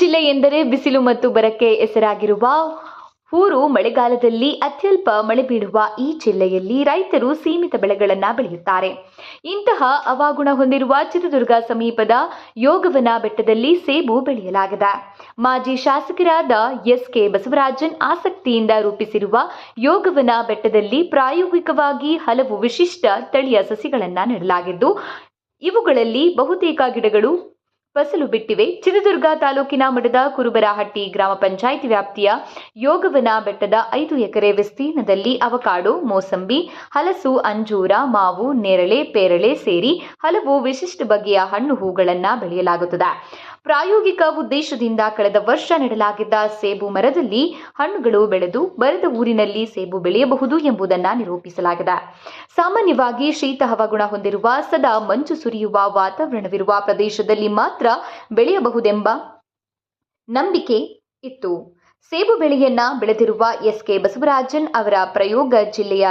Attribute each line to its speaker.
Speaker 1: ಜಿಲ್ಲೆ ಎಂದರೆ ಬಿಸಿಲು ಮತ್ತು ಬರಕ್ಕೆ ಹೆಸರಾಗಿರುವ ಊರು. ಮಳೆಗಾಲದಲ್ಲಿ ಅತ್ಯಲ್ಪ ಮಳೆ ಬೀಳುವ ಈ ಜಿಲ್ಲೆಯಲ್ಲಿ ರೈತರು ಸೀಮಿತ ಬೆಳೆಗಳನ್ನು ಬೆಳೆಯುತ್ತಾರೆ. ಇಂತಹ ಅವಾಗುಣ ಹೊಂದಿರುವ ಚಿತ್ರದುರ್ಗ ಸಮೀಪದ ಯೋಗವನ ಬೆಟ್ಟದಲ್ಲಿ ಸೇಬು ಬೆಳೆಯಲಾಗಿದೆ. ಮಾಜಿ ಶಾಸಕರಾದ ಎಸ್ ಕೆ ಬಸವರಾಜನ್ ಆಸಕ್ತಿಯಿಂದ ರೂಪಿಸಿರುವ ಯೋಗವನ ಬೆಟ್ಟದಲ್ಲಿ ಪ್ರಾಯೋಗಿಕವಾಗಿ ಹಲವು ವಿಶಿಷ್ಟ ತಳಿಯ ಸಸಿಗಳನ್ನು ನೆಡಲಾಗಿದ್ದು, ಇವುಗಳಲ್ಲಿ ಬಹುತೇಕ ಗಿಡಗಳು ಫಸಲು ಬಿಟ್ಟಿವೆ. ಚಿತ್ರದುರ್ಗ ತಾಲೂಕಿನ ಮಠದ ಕುರುಬರಹಟ್ಟಿ ಗ್ರಾಮ ಪಂಚಾಯಿತಿ ವ್ಯಾಪ್ತಿಯ ಯೋಗವನ ಬೆಟ್ಟದ ಐದು ಎಕರೆ ವಿಸ್ತೀರ್ಣದಲ್ಲಿ ಅವಕಾಡು, ಮೋಸಂಬಿ, ಹಲಸು, ಅಂಜೂರ, ಮಾವು, ನೇರಳೆ, ಪೇರಳೆ ಸೇರಿ ಹಲವು ವಿಶಿಷ್ಟ ಬಗೆಯ ಹಣ್ಣು ಹೂಗಳನ್ನು ಬೆಳೆಯಲಾಗುತ್ತದೆ. ಪ್ರಾಯೋಗಿಕ ಉದ್ದೇಶದಿಂದ ಕಳೆದ ವರ್ಷ ನೆಡಲಾಗಿದ್ದ ಸೇಬು ಮರದಲ್ಲಿ ಹಣ್ಣುಗಳು ಬೆಳೆದು ಬರದ ಊರಿನಲ್ಲಿ ಸೇಬು ಬೆಳೆಯಬಹುದು ಎಂಬುದನ್ನು ನಿರೂಪಿಸಲಾಗಿದೆ. ಸಾಮಾನ್ಯವಾಗಿ ಶೀತ ಹವಾಗುಣ ಹೊಂದಿರುವ, ಸದಾ ಮಂಜು ಸುರಿಯುವ ವಾತಾವರಣವಿರುವ ಪ್ರದೇಶದಲ್ಲಿ ಮಾತ್ರ ಬೆಳೆಯಬಹುದೆಂಬ ನಂಬಿಕೆ ಇತ್ತು. ಸೇಬು ಬೆಳೆಯನ್ನ ಬೆಳೆದಿರುವ ಎಸ್ ಕೆ ಬಸವರಾಜನ್ ಅವರ ಪ್ರಯೋಗ ಜಿಲ್ಲೆಯ